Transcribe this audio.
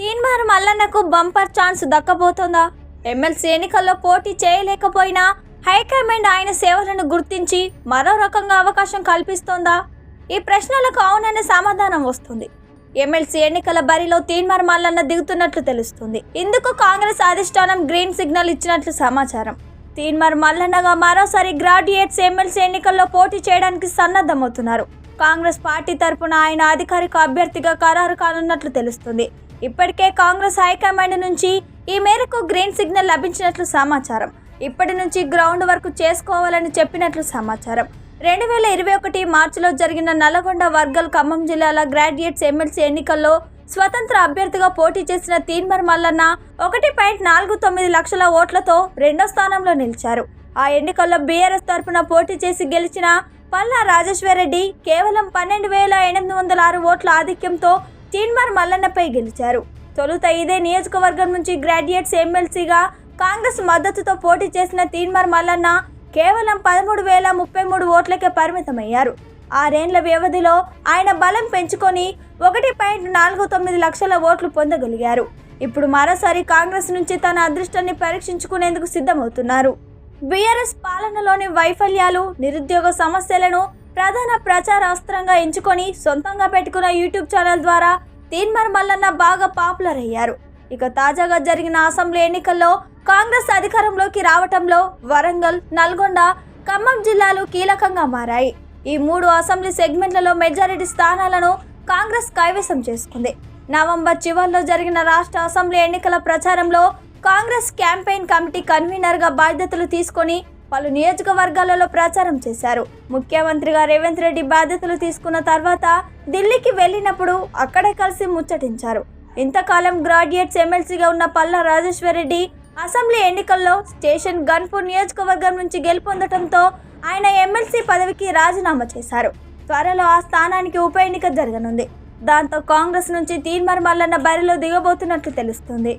తీన్మార్ మల్లన్నకు bumper chance దక్కబోతోందా? MLC ఎన్నికల్లో పోటీ చేయలేకపోయినా హైకమాండ్ ఆయన సేవలను గుర్తించి మరో రకంగా అవకాశం కల్పిస్తోందా? ఈ ప్రశ్నలకు అవుననే సమాధానం వస్తుంది. ఎమ్మెల్సీ ఎన్నికల బరిలో తీన్మార్ మల్లన్న దిగుతున్నట్లు తెలుస్తుంది. ఇందుకు కాంగ్రెస్ అధిష్టానం గ్రీన్ సిగ్నల్ ఇచ్చినట్లు సమాచారం. తీన్మార్ మల్లన్నగా మరోసారి గ్రాడ్యుయేట్స్ ఎమ్మెల్సీ ఎన్నికల్లో పోటీ చేయడానికి సన్నద్ధమవుతున్నారు. కాంగ్రెస్ పార్టీ తరపున ఆయన అధికారిక అభ్యర్థిగా ఖరారు కానున్నట్లు తెలుస్తుంది. ఇప్పటికే కాంగ్రెస్ హైకమాండ్ నుంచి ఈ మేరకు గ్రీన్ సిగ్నల్ లభించినట్లు సమాచారం. ఇప్పటి నుంచి గ్రౌండ్ వర్క్ చేసుకోవాలని చెప్పినట్లు సమాచారం. రెండు వేల ఇరవై ఒకటి మార్చిలో జరిగిన నల్గొండ వర్గల్ ఖమ్మం జిల్లాల గ్రాడ్యుయేట్స్ ఎమ్మెల్సీ ఎన్నికల్లో స్వతంత్ర అభ్యర్థిగా పోటీ చేసిన తీన్మర్ మల్లన్న ఒకటి పాయింట్ నాలుగు తొమ్మిది లక్షల ఓట్లతో రెండో స్థానంలో నిలిచారు. ఆ ఎన్నికల్లో బీఆర్ఎస్ తరపున పోటీ చేసి గెలిచిన పల్లా రాజేశ్వరరెడ్డి కేవలం పన్నెండు వేల ఎనిమిది వందల ఆరు ఓట్ల ఆధిక్యంతో తీన్మార్ మల్లన్నపై గెలిచారు. తొలుత ఇదే నియోజకవర్గం నుంచి గ్రాడ్యుయేట్స్ ఎమ్మెల్సీగా కాంగ్రెస్ మద్దతుతో పోటీ చేసిన తీన్మార్ మల్లన్న కేవలం పదమూడు వేల ముప్పై మూడు ఓట్లకే పరిమితమయ్యారు. ఆరేండ్ల వ్యవధిలో ఆయన బలం పెంచుకొని ఒకటి పాయింట్ నాలుగు తొమ్మిది లక్షల ఓట్లు పొందగలిగారు. ఇప్పుడు మరోసారి కాంగ్రెస్ నుంచి తన అదృష్టాన్ని పరీక్షించుకునేందుకు సిద్ధమవుతున్నారు. బీఆర్ఎస్ పాలనలోని వైఫల్యాలు నిరుద్యోగ సమస్యలను ప్రధాన ప్రచార అస్త్రంగా ఎంచుకొని సొంతంగా పెట్టుకున్న యూట్యూబ్ ఛానల్ ద్వారా తీన్మర్ మల్లన్న బాగా పాపులర్ అయ్యారు. ఇక తాజాగా జరిగిన అసెంబ్లీ ఎన్నికల్లో కాంగ్రెస్ అధికారంలోకి రావటంలో వరంగల్ నల్గొండ ఖమ్మం జిల్లాలు కీలకంగా మారాయి. ఈ మూడు అసెంబ్లీ సెగ్మెంట్లలో మెజారిటీ స్థానాలను కాంగ్రెస్ కైవసం చేసుకుంది. నవంబర్ చివరిలో జరిగిన రాష్ట్ర అసెంబ్లీ ఎన్నికల ప్రచారంలో కాంగ్రెస్ క్యాంపెయిన్ కమిటీ కన్వీనర్గా బాధ్యతలు తీసుకొని పలు నియోజకవర్గాలలో ప్రచారం చేశారు. ముఖ్యమంత్రిగా రేవంత్ రెడ్డి బాధ్యతలు తీసుకున్న తర్వాత ఢిల్లీకి వెళ్ళినప్పుడు అక్కడే కలిసి ముచ్చటించారు. ఇంతకాలం గ్రాడ్యుయేట్స్ ఎమ్మెల్సీగా ఉన్న పల్లా రాజేశ్వరరెడ్డి అసెంబ్లీ ఎన్నికల్లో స్టేషన్ గన్పూర్ నియోజకవర్గం నుంచి గెలుపొందటంతో ఆయన ఎమ్మెల్సీ పదవికి రాజీనామా చేశారు. త్వరలో ఆ స్థానానికి ఉప ఎన్నిక జరగనుంది. దాంతో కాంగ్రెస్ నుంచి తీన్మర్ మల్లన్న బరిలో దిగబోతున్నట్లు తెలుస్తుంది.